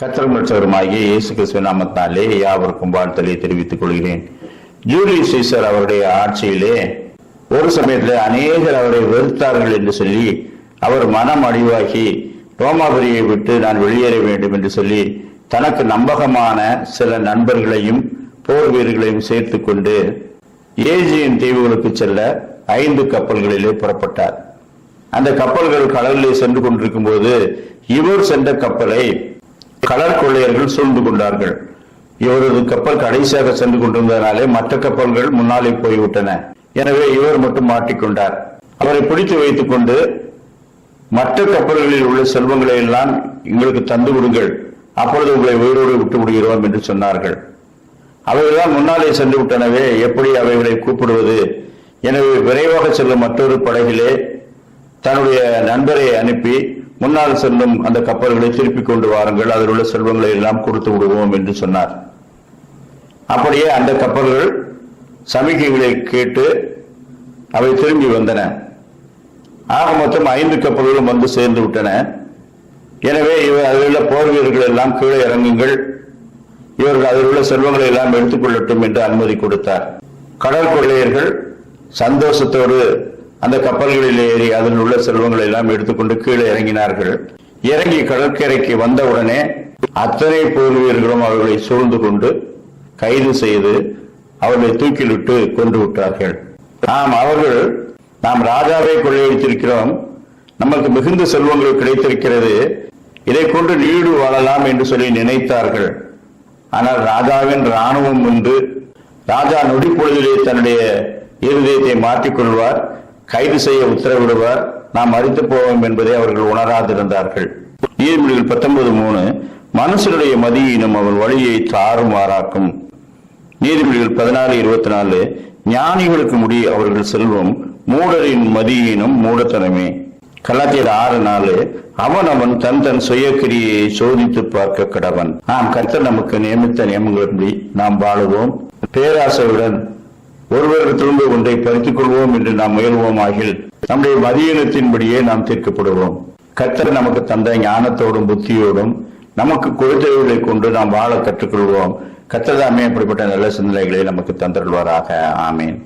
கத்தர் இயேசு கிறிஸ்துவ நாமத்தாலே யாவருக்கும் வாழ்த்தலை தெரிவித்துக் கொள்கிறேன். ஜூலியஸ் சீசர் அவருடைய ஆட்சியிலே ஒரு சமயத்தில் அநேகர் அவரை வெறுத்தார்கள் என்று சொல்லி அவர் மனம் அடிவாகி ரோமாபுரியை விட்டு நான் வெளியேற வேண்டும் என்று சொல்லி தனக்கு நம்பகமான சில நண்பர்களையும் போர் வீரர்களையும் சேர்த்து கொண்டு ஏஜியன் தீவுகளுக்கு செல்ல ஐந்து கப்பல்களிலே புறப்பட்டார். அந்த கப்பல்கள் கடலிலே சென்று கொண்டிருக்கும் போது இவர் சென்ற கப்பலை கலர் கொள்ளையர்கள் சூழ்ந்து கொண்டார்கள். இவரது கப்பல் கடைசியாக சென்று கொண்டிருந்ததனாலே மற்ற கப்பல்கள் முன்னாலே போய்விட்டன. எனவே இவர் மட்டும் மாட்டிக்கொண்டார். அவரை பிடித்து வைத்துக் கொண்டு மற்ற கப்பல்களில் உள்ள செல்வங்களை எல்லாம் எங்களுக்கு தந்து விடுங்கள். அப்பொழுது உங்களை உயிரோடு விட்டு விடுகிறோம் என்று சொன்னார்கள். அவைகள்தான் முன்னாலே சென்று விட்டனவே எப்படி அவைகளை கூப்பிடுவது? எனவே விரைவாக செல்லும் மற்றொரு படகிலே தன்னுடைய நண்பரை அனுப்பி முன்னால் செல்லும் அந்த கப்பல்களை திருப்பிக் கொண்டு வாருங்கள். அதில் உள்ள செல்வங்களை எல்லாம் கொடுத்து விடுவோம் என்று சொன்னார். அப்படியே அந்த கப்பல்கள் சமிக்கைகளை கேட்டு அவை திரும்பி வந்தன. ஆக மொத்தம் ஐந்து கப்பல்களும் வந்து சேர்ந்து விட்டன. எனவே இவர் அதில் உள்ள போர் வீரர்கள் எல்லாம் கீழே இறங்குங்கள். இவர்கள் அதில் உள்ள செல்வங்களை எல்லாம் எடுத்துக்கொள்ளட்டும் என்று அனுமதி கொடுத்தார். கடற்கொள்ளையர்கள் சந்தோஷத்தோடு அந்த கப்பல்களில் ஏறி அதில் உள்ள செல்வங்களை எல்லாம் எடுத்துக்கொண்டு கீழே இறங்கினார்கள். இறங்கி கடற்கரைக்கு வந்தவுடனே அத்தனை போர் வீரர்களும் அவர்களை சூழ்ந்து கொண்டு கைது செய்து அவர்களை தூக்கிலிட்டு கொண்டு விட்டார்கள். ஆம் அவர்கள் நாம் ராஜாவை கொள்ளையடித்திருக்கிறோம். நமக்கு மிகுந்த செல்வங்கள் கிடைத்திருக்கிறது. இதை கொண்டு நீடு வாழலாம் என்று சொல்லி நினைத்தார்கள். ஆனால் ராஜாவின் ராணுவம் ஒன்று ராஜா நொடிப்பொழுதிலே தன்னுடைய இருதயத்தை மாற்றிக்கொள்வார். கைது செய்ய உத்தரவிடுவார். நாம் மறித்து போவோம் என்பதை அவர்கள் உணராதிருந்தார்கள். நீதிமொழிகள் பத்தொன்பது மூணு மனுஷனுடைய மதியினும் அவன் வழியை தாறுமாறாக்கும். நீதிமொழிகள் பதினாலு இருபத்தி நாலு ஞானிகளுக்கு முடி அவர்கள் செல்வம் மூடரின் மதியினும் மூடத்தனமே. கலாத்தியர் ஆறு நாலு அவன் அவன் தன் தன் சுயக்கிரியை சோதித்து பார்க்க கடவன். ஆம் கர்த்தர் நமக்கு நியமித்த நியமங்களின்படி நாம் வாழுவோம். பேராசையுடன் ஒருவரிடத்திலிருந்து ஒன்றை பறித்துக் கொள்வோம் என்று நாம் முயல்வோம் ஆகில் நம்முடைய மதியினத்தின்படியே நாம் தீர்க்கப்படுவோம் கத்தர் நமக்கு தந்த ஞானத்தோடும் புத்தியோடும் நமக்கு கொடுத்தவர்களை கொண்டு நாம் வாழ கற்றுக்கொள்வோம். கத்ததாமே அப்படிப்பட்ட நல்ல சிந்தனைகளை நமக்கு தந்தருள்வாராக. ஆமேன்.